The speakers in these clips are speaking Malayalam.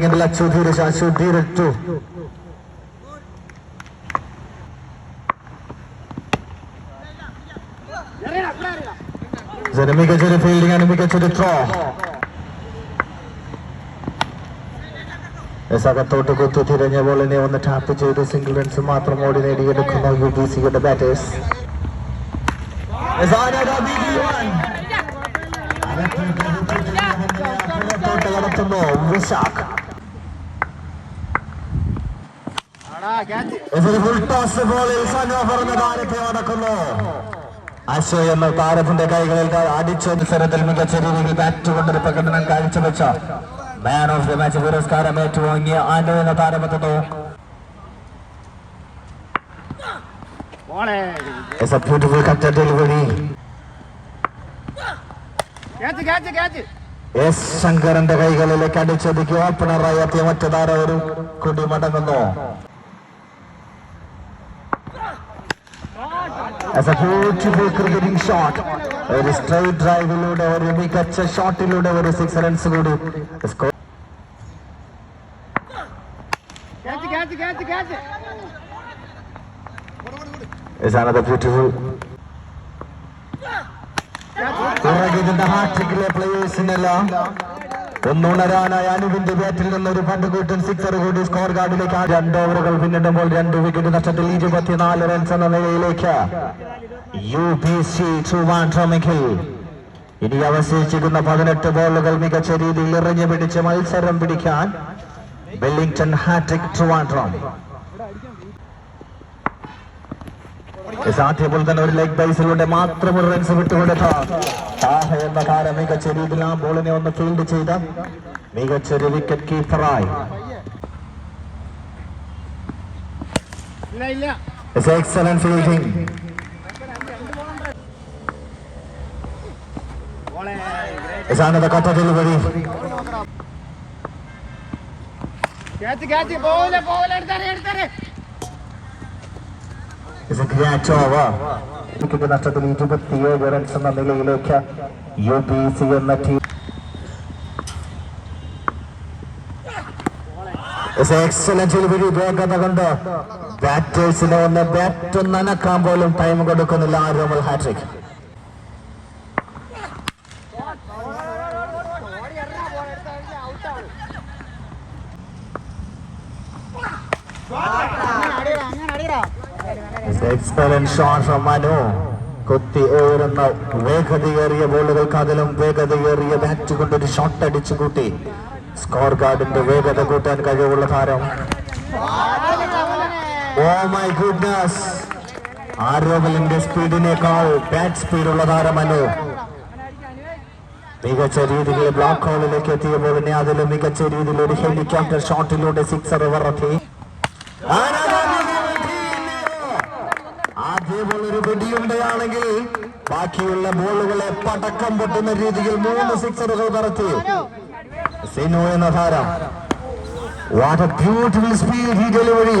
Shoot here too. ഇതൊരു മികച്ചൊരു ഫീൽഡിംഗ് ആണ് മികച്ചൊരു ത്രോ അകത്തോട്ട് കുത്തു തിരഞ്ഞ ബോളിനെ ഒന്ന് ടാപ്പ് ചെയ്ത് സിംഗിൾ റൺസ് മാത്രം ഓടി നേടിയെടുക്കുന്ന യു ബി സിയുടെ ബാറ്റേഴ്സ് കടത്തുന്നു വിശാഖ് ഫുൾ ടോസ് ബോളിൽ സനോ പറഞ്ഞ താരത്തെ നടക്കുന്നു. അശോ എന്ന താരത്തിന്റെ കൈകളിൽ അടിച്ച മത്സരത്തിൽ മികച്ച രീതിയിൽ ബാറ്റ് കൊണ്ടൊരു പ്രകടനം കാഴ്ചവെച്ച മാൻ ഓഫ് ദി മാച്ച് പുരസ്കാരം ഏറ്റുവാങ്ങിയ ആന്റോ എന്ന താരമെത്തുന്നു. It's a beautiful cut delivery. S ശങ്കരന്റെ കൈകളിലേക്ക് അടിച്ചൊതുക്കി ഓപ്പണറായി എത്തിയ മറ്റു താരം ഒരു കുടി മടങ്ങുന്നു As a beautiful cricketing shot. ഒരു സ്ട്രൈറ്റ് ഡ്രൈവിലൂടെ ഒരു മികച്ച ഷോട്ടിലൂടെ ഒരു സിക്സ് റൺസ് കൂടി. Score catch catch catch catch is another beautiful. പുറകിന്റെ ഹാട്രിക്കിലെ പ്ലേയേഴ്സിനെല്ലാം ഒന്നുണരാനായി അനുവിന്റെ ബാറ്റിൽ നിന്ന് ഒരു പണ്ട് കൂട്ടൻ സിക്സർ കൂടി സ്കോർ കാർഡിലേക്ക് രണ്ട് ഓവറുകൾ പിന്നിടുമ്പോൾ രണ്ട് വിക്കറ്റ് നഷ്ടത്തിൽ ഇരുപത്തിനാല് റൺസ് എന്ന നിലയിലേക്ക്. യു പി സി ട്രിവാൻഡ്രമിക്കിൽ ഇനി അവശേഷിക്കുന്ന പതിനെട്ട് ബോളുകൾ മികച്ച രീതിയിൽ എറിഞ്ഞു പിടിച്ച് മത്സരം പിടിക്കാൻ. വെല്ലിംഗ്ടൺ ഹാട്രിക് ട്രിവാൻഡ്രം സാധ്യപ്പോൾ തന്നെ ഒരു ലെഗ് ബൈസിലൂടെ മാത്രം ഒരു റൺസ് വിട്ടുകൊടുത്ത താഹ എന്ന താരം മികച്ച രീതിയിൽ ആ ബോളിനെ ഒന്ന് ഫീൽഡ് ചെയ്ത മികച്ചൊരു wicket കീപ്പറായി excellent fielding another cut delivery. Catch catch പോലെ പോലെ എടുത്താരെ എടുത്താരെ. Over വിക്കറ്റ് നഷ്ടത്തിൽ ഇരുപത്തിയേഴ് റൺസ് എന്ന നിലയിലേക്ക് യു പി സി എന്ന ടീം കൊണ്ട്? ബാറ്റേഴ്സിനെ ഒന്ന് ബാറ്റ് നനക്കാൻ പോലും ടൈം കൊടുക്കുന്നില്ല. Aromal hat trick excellent shot from Manu കുത്തി ഉയരുന്ന വേഗതയേറിയ ബോളുകൾക്ക് അതിലും വേഗതയേറിയ ബാറ്റ് കൊണ്ടൊരു ഷോട്ട് അടിച്ചു കൂട്ടി. സ്കോർ കാർഡിന്റെ വേഗത കൂട്ടാൻ കഴിവുള്ള താരം. ഓ മൈ ഗുഡ്നസ് ആരോമലിന്റെ സ്പീഡിനേക്കാൾ ബാറ്റ് സ്പീഡുള്ള താരം മനു. മികച്ച രീതിയിൽ ബ്ലോക്ക് ഹോളിലേക്ക് എത്തിയ ബോളിനെ അതിലും മികച്ച രീതിയിൽ ഒരു ഹെലികോപ്റ്റർ ഷോട്ടിലൂടെ സിക്സർ ഇറക്കി. ആദ്യ ബോൾ ഒരു ബാക്കിയുള്ള ബോളുകളെ പടക്കം പൊട്ടുന്ന രീതിയിൽ മൂന്ന് സിക്സറുകൾ പറത്തി സിനു എന്ന താരം. What a beautiful speed he delivery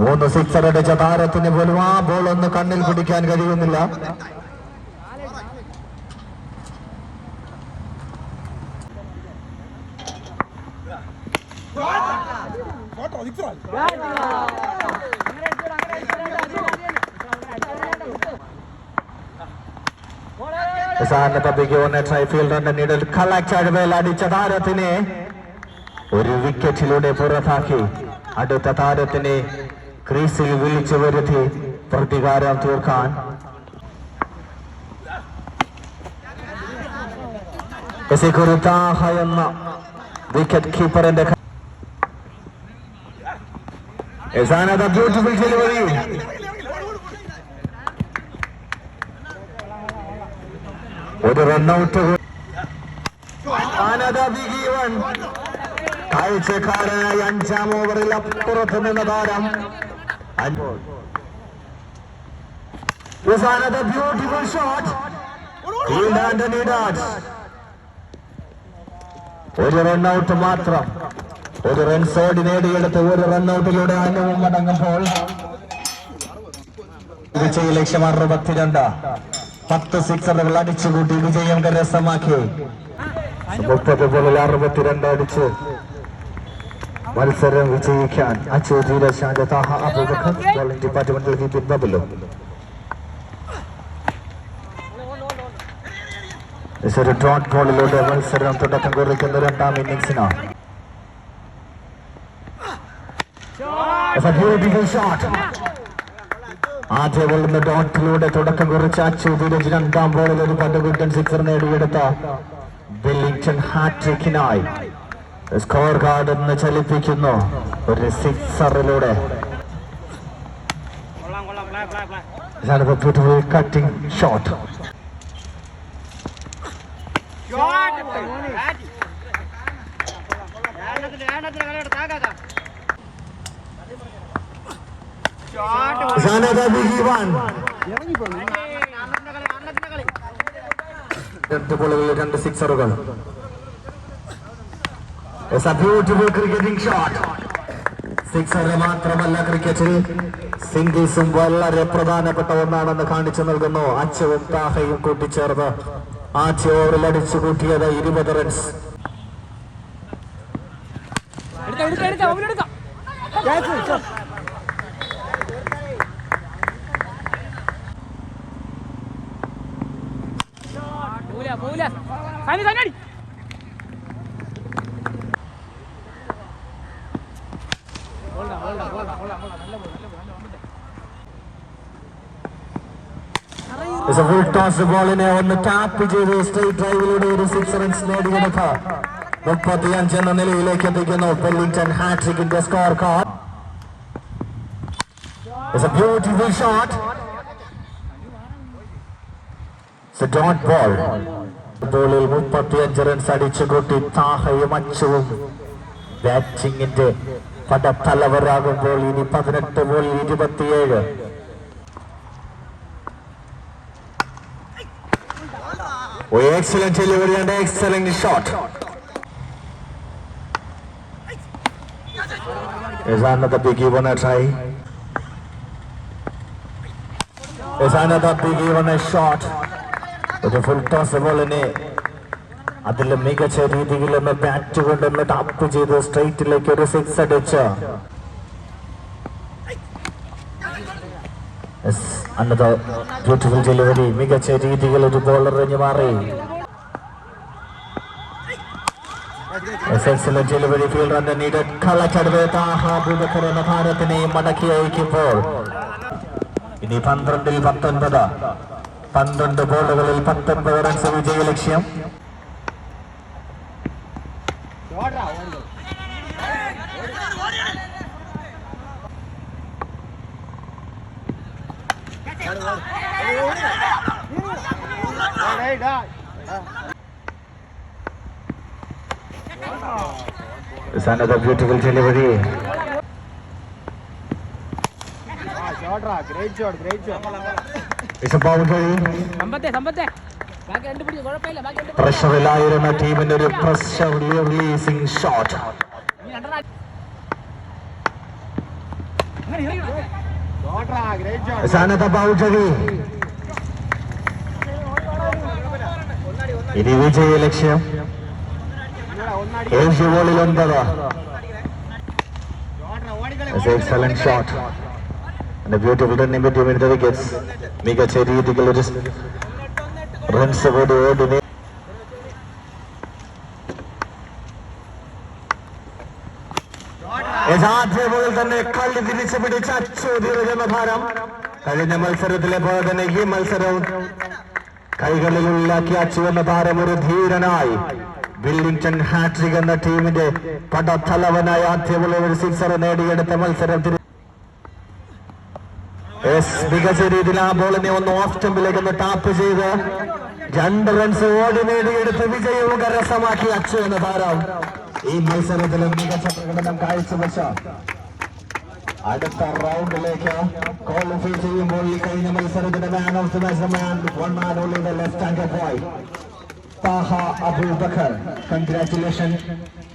മൂന്ന് സിക്സർ അടിച്ച താരത്തിന് പോലും ആ ബോൾ ഒന്ന് കണ്ണിൽ പിടിക്കാൻ കഴിയുന്നില്ല. സാറിന്റെ പബ്ലിക്ക് വന്ന ട്രൈഫീൽഡറിന്റെ നീഡിൽ കളക്ടർ അടിച്ച താരത്തിനെ ഒരു വിക്കറ്റിലൂടെ പുറത്താക്കി. അടുത്ത താരത്തിനെ ക്രീസിൽ വിളിച്ചു വരുത്തി. പ്രതികാരം തീർക്കാൻ. താഹ എന്ന വിക്കറ്റ് കീപ്പറിന്റെ ബ്യൂട്ടിഫുൾ ഡെലിവറി ഒരു റണ്ണൌട്ട് കാഴ്ചക്കാരനായി അഞ്ചാം ഓവറിൽ അപ്പുറത്ത് നിന്ന താരം. ബ്യൂട്ടിഫുൾ ഷോട്ട് ഒരു റണ്ണൗട്ട് മാത്രം. ഒരു റൺസോഡ് നേടിയെടുത്ത് ഒരു റണ്ണൌട്ടിലൂടെ അനുവും മടങ്ങുമ്പോൾ. ലക്ഷ്യം അറുപത്തിരണ്ട്. പത്ത് സിക്സറുകൾ അടിച്ചുകൂട്ടി വിജയം കരസ്ഥമാക്കി. മുപ്പത് ബോളിൽ അറുപത്തിരണ്ട് അടിച്ച് മത്സരം വിജയിക്കാൻ അച്ചു ധീരശാന്റെ താഹ അബൂബക്കർ ബോളിംഗ് മത്സരം തുടക്കം കുറിക്കുന്ന രണ്ടാം ഇന്നിംഗ്സിനാണ്. ആദ്യ ബോളിന്റെ ഡോട്ടിലൂടെ തുടക്കം കുറിച്ച അച്ചു ധീരജ് രണ്ടാം ബോളിൽ ഒരു പന്ത് കുട്ടൻ സിക്സർ നേടിയെടുത്ത ബില്ലിംഗ്ടൺ ഹാട്രിക്കിനായി സ്കോർ കാർഡ് എന്ന് ചലിപ്പിക്കുന്നു ഒരു സിക്സറിലൂടെ കട്ടിംഗ് ഷോട്ട് ഷോട്ട് അന്നത്തിന്റെ കളി രണ്ട് ബോളുകൾ രണ്ട് സിക്സറുകൾ. Beautiful cricketing shot. സിക്സർ മാത്രമല്ല ക്രിക്കറ്റിൽ. സിംഗിൾസും വളരെ പ്രധാനപ്പെട്ട ഒന്നാണെന്ന് കാണിച്ചു നൽകുന്നു. അച്ചവും താഹയും കൂട്ടിച്ചേർന്ന് ആദ്യ ഓവറിൽ അടിച്ചു കൂട്ടിയത് ഇരുപത് റൺസ്. എടുക്കാം. പോല പോല സനി ടോസ് ബോളിനെ ഒന്ന് ടാപ്പ് ചെയ്ത് സ്ട്രൈറ്റ് ഡ്രൈവിലൂടെ ഒരു സിക്സ് റൺസ് നേടിയെടുത്ത് മുപ്പത്തിയഞ്ച് എന്ന നിലയിലേക്ക് എത്തിക്കുന്നു. Wellington ഹാട്രിക്കിന്റെ score card beautiful a dot ball. ബോളിൽ മുപ്പത്തിയഞ്ച് റൺസ് അടിച്ചു കൂട്ടി താഹയും അച്ചുവും ബാറ്റിംഗിന്റെ പടത്തലവരാകുമ്പോൾ ഇനി പതിനെട്ട് ബോളിൽ ഇരുപത്തിയേഴ് Oh, excellent delivery and excellent shot. Is another biggie one a try? Is another biggie? ഒരു ഫുൾ ടോസ് ബോളിനെ അതിൽ മികച്ച രീതിയിൽ ഒന്ന് ബാറ്റ് കൊണ്ടൊന്ന് ടാപ്പ് ചെയ്ത് സ്ട്രൈറ്റിലേക്ക് ഒരു സിക്സ് അടിച്ച്. Beautiful delivery. മികച്ച രീതിയിൽ ഒരു എറിഞ്ഞു മാറി. മടക്കി അയക്കുമ്പോൾ. ഇനി പന്ത്രണ്ടിൽ പത്തൊൻപത്. പന്ത്രണ്ട് ബോളുകളിൽ പത്തൊൻപത് റൺസ് വിജയ ലക്ഷ്യം ഷോട്ടാ ഡേയ് ഡാ It's another beautiful delivery. ആ ഷോട്ടാ ഗ്രേറ്റ് ഷോട്ട് ഗ്രേറ്റ് പ്രഷറിലായിരുന്ന ടീമിന്റെ ഒരു പ്രഷർ റിലീസിംഗ് ഷോട്ട് ഇനി വിജയ ലക്ഷ്യം. ഏഷ്യ ഏഴ് ബോളിൽ ഒൻപത്. ഷോട്ടാ ഓടിക്കളി beautiful in between the wickets. മികച്ച രീതിയിൽ ഒരു റൺസ് കൂടി തന്നെ കളി തിരിച്ചു പിടിച്ച അച്ചോദിറങ്ങുന്ന ഭാരം കഴിഞ്ഞ മത്സരത്തിലെ പോലെ തന്നെ ഈ മത്സരവും കൈകളിൽ ഉള്ളാക്കി അച്ചു എന്ന താരം ഒരു ധീരനായി. വില്ലിംഗ്ടൺ ഹാട്രിക് എന്ന ടീമിന്റെ പടത്തലവനായ ആദ്യ ഒരു സിക്സർ നേടിയെടുത്ത മത്സരത്തിൽ മികച്ച രീതിയിൽ ആ ബോളിനെ ഒന്ന് ഓഫ് സ്റ്റമ്പിലേക്ക് ഒന്ന് ടാപ്പ് ചെയ്ത്. രണ്ട് റൺസ് ഓടി നേടിയെടുത്ത് വിജയവും കരസ്ഥമാക്കി അച്ചു എന്ന താരം. ഈ മത്സരത്തിൽ മികച്ച പ്രകടനം കാഴ്ചവെച്ച അടുത്ത റൗണ്ടിലേക്ക് ക്വാളിഫൈ ചെയ്യുമ്പോൾ ഈ കഴിഞ്ഞ മത്സരത്തിന്റെ man of the match man one man only the left hand boy Thaha Abubakar. Congratulation